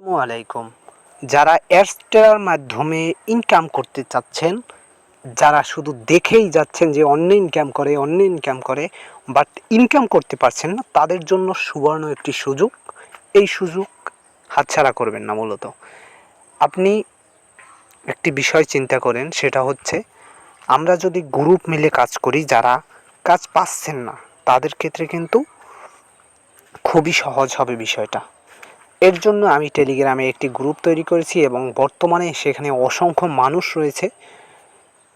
আসসালামু আলাইকুম। যারা অ্যাডস্টার মাধ্যমে ইনকাম করতে চাচ্ছেন, যারা শুধু দেখেই যাচ্ছেন যে অন্য ইনকাম করে, অন্য ইনকাম করে বাট ইনকাম করতে পারছেন না, তাদের জন্য সুবর্ণ একটি সুযোগ। এই সুযোগ হাতছাড়া করবেন না মূলত। আপনি একটি বিষয় চিন্তা করেন, সেটা হচ্ছে, আমরা যদি গ্রুপ মিলে কাজ করি, যারা কাজ পাচ্ছেন না, তাদের ক্ষেত্রে কিন্তু খুবই সহজ হবে বিষয়টা। এর জন্য আমি টেলিগ্রামে একটি গ্রুপ তৈরি করেছি এবং বর্তমানে সেখানে অসংখ্য মানুষ রয়েছে,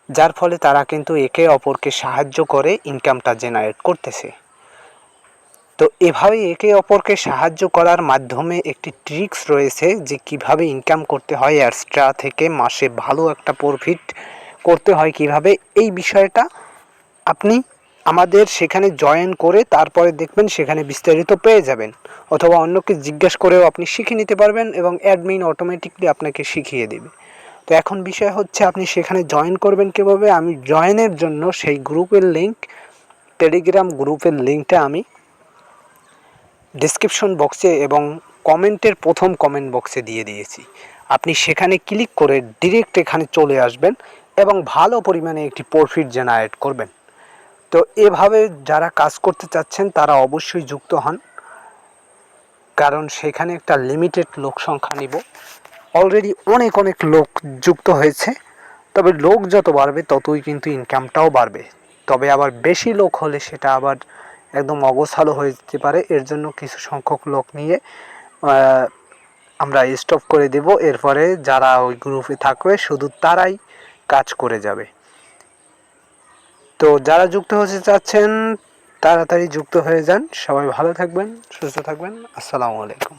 যার ফলে তারা কিন্তু একে অপরকে সাহায্য করে ইনকামটা জেনারেট করতেছে। তো এভাবে একে অপরকে সাহায্য করার মাধ্যমে একটি ট্রিক্স রয়েছে যে কীভাবে ইনকাম করতে হয় অ্যাডস্ট্রা থেকে মাসে ভালো একটা প্রফিট করতে হয়, কীভাবে। এই বিষয়টা আপনি আমাদের সেখানে জয়েন করে তারপরে দেখবেন সেখানে বিস্তারিত পেয়ে যাবেন। অথবা অন্যকে জিজ্ঞেস করেও আপনি শিখে নিতে পারবেন এবং অ্যাডমিন অটোমেটিকলি আপনাকে শিখিয়ে দেবে। তো এখন বিষয় হচ্ছে আপনি সেখানে জয়েন করবেন কীভাবে? আমি জয়েনের জন্য সেই গ্রুপের লিঙ্ক টেলিগ্রাম গ্রুপের লিঙ্কটা আমি ডিসক্রিপশন বক্সে এবং কমেন্টের প্রথম কমেন্ট বক্সে দিয়ে দিয়েছি। আপনি সেখানে ক্লিক করে ডিরেক্ট এখানে চলে আসবেন এবং ভালো পরিমাণে একটি প্রফিট জেনারেট করবেন। তো এভাবে যারা কাজ করতে চাচ্ছেন, তারা অবশ্যই যুক্ত হন। কারণ সেখানে একটা লিমিটেড লোক সংখ্যা নিব। অলরেডি অনেক অনেক লোক যুক্ত হয়েছে। তবে লোক যত বাড়বে, ততই কিন্তু ইনকামটাও বাড়বে। তবে আবার বেশি লোক হলে সেটা আবার একদম অগোছালো হয়ে যেতে পারে। এর জন্য কিছু সংখ্যক লোক নিয়ে আমরা স্টপ করে দেব। এরপরে যারা ওই গ্রুপে থাকবে, শুধু তারাই কাজ করে যাবে। তো যারা যুক্ত হতে চাচ্ছেন, তাড়াতাড়ি যুক্ত হয়ে যান। সবাই ভালো থাকবেন, সুস্থ থাকবেন। আসসালামু আলাইকুম।